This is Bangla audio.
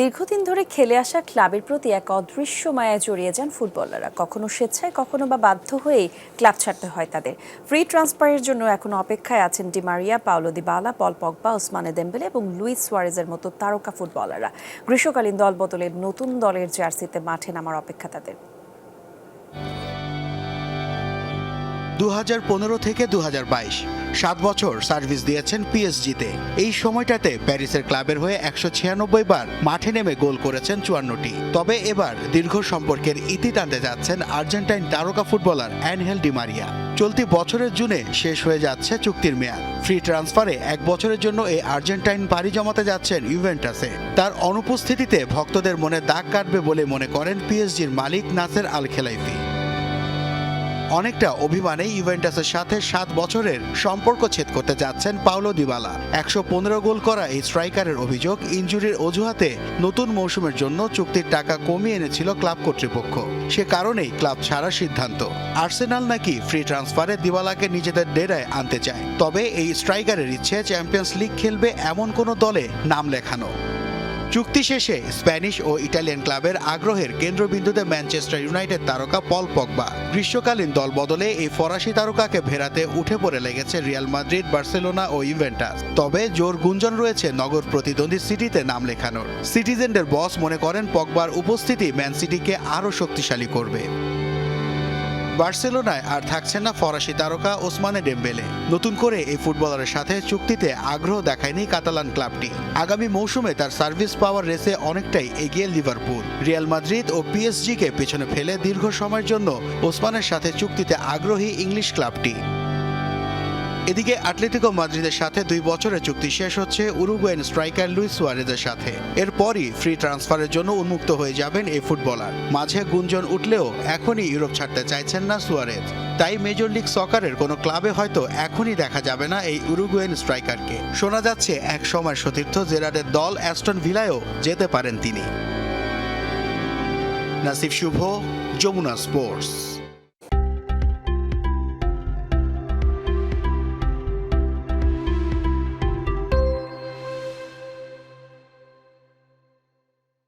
দীর্ঘদিন ধরে খেলে আসা ক্লাবের প্রতি এক অদৃশ্য মায়া জড়িয়ে যান ফুটবলাররা। কখনো স্বেচ্ছায়, কখনো বা বাধ্য হয়েই ক্লাব ছাড়তে হয় তাদের। ফ্রি ট্রান্সফারের জন্য এখন অপেক্ষায় আছেন Di Maria Paulo Dybala, Paul Pogba, Ousmane Dembele এবং লুইস সোয়ারেজের মতো তারকা ফুটবলাররা। গ্রীষ্মকালীন দল বদলে নতুন দলের জার্সিতে মাঠে নামার অপেক্ষা তাদের। দু হাজার পনেরো থেকে দু সাত বছর সার্ভিস দিয়েছেন পিএসজিতে। এই সময়টাতে প্যারিসের ক্লাবের হয়ে একশো ছিয়ানব্বই বার মাঠে নেমে গোল করেছেন চুয়ান্নটি। তবে এবার দীর্ঘ সম্পর্কের ইতি টানতে যাচ্ছেন আর্জেন্টাইন তারকা ফুটবলার অ্যানহেল ডিমারিয়া চলতি বছরের জুনে শেষ হয়ে যাচ্ছে চুক্তির মেয়াদ। ফ্রি ট্রান্সফারে এক বছরের জন্য এই আর্জেন্টাইন পাড়ি জমাতে যাচ্ছেন ইউভেন্টাসে। তার অনুপস্থিতিতে ভক্তদের মনে দাগ কাটবে বলে মনে করেন পিএসজির মালিক নাসের আল খেলাইফি অনেকটা অভিমানে ইভেন্টাসের সাথে সাত বছরের সম্পর্ক ছেদ করতে যাচ্ছেন পাওলো দিবালা। একশো পনেরো গোল করা এই স্ট্রাইকারের অভিযোগ ইনজুরির অজুহাতে নতুন মৌসুমের জন্য চুক্তির টাকা কমিয়ে এনেছিল ক্লাব কর্তৃপক্ষ। সে কারণেই ক্লাব ছাড়ার সিদ্ধান্ত। আর্সেনাল নাকি ফ্রি ট্রান্সফারে দিবালাকে নিজেদের ডেরায় আনতে চায়, তবে এই স্ট্রাইকারের ইচ্ছে চ্যাম্পিয়ন্স লিগ খেলবে এমন কোনো দলে নাম লেখানো। চুক্তি শেষে স্প্যানিশ ও ইটালিয়ান ক্লাবের আগ্রহের কেন্দ্রবিন্দুতে ম্যানচেস্টার ইউনাইটেড তারকা পল পগবা। গ্রীষ্মকালীন দল বদলে এই ফরাসি তারকাকে ভেরাতে উঠে পড়ে লেগেছে রিয়াল মাদ্রিদ, বার্সেলোনা ও ইভেন্টাস তবে জোর গুঞ্জন রয়েছে নগর প্রতিদ্বন্দ্বী সিটিতে নাম লেখানোর। সিটিজেনদের বস মনে করেন, পগবার উপস্থিতি ম্যান সিটিকে আরও শক্তিশালী করবে। বার্সেলোনায় আর থাকছেন না ফরাসি তারকা ওসমানে ডেম্বেলে। নতুন করে এই ফুটবলারের সাথে চুক্তিতে আগ্রহ দেখায়নি কাতালান ক্লাবটি। আগামী মৌসুমে তার সার্ভিস পাওয়ার রেসে অনেকটাই এগিয়ে লিভারপুল। রিয়াল মাদ্রিদ ও পিএসজিকে পেছনে ফেলে দীর্ঘ সময়ের জন্য ওসমানের সাথে চুক্তিতে আগ্রহী ইংলিশ ক্লাবটি। এদিকে আটলেটিকো মাদ্রিদের সাথে দুই বছরের চুক্তি শেষ হচ্ছে উরুগুয়েন স্ট্রাইকার লুইস সুয়ারেজের সাথে। এরপরই ফ্রি ট্রান্সফারের জন্য উন্মুক্ত হয়ে যাবেন এই ফুটবলার। মাঝে গুঞ্জন উঠলেও এখনই ইউরোপ ছাড়তে চাইছেন না সুয়ারেজ। তাই মেজর লিগ সকারের কোনো ক্লাবে হয়তো এখনই দেখা যাবে না এই উরুগুয়েন স্ট্রাইকারকে। শোনা যাচ্ছে, এক সময় সতীর্থ জেরার্ডের দল অ্যাস্টন ভিলায়ও যেতে পারেন তিনি। নাসিফ শুভ, যমুনা স্পোর্টস।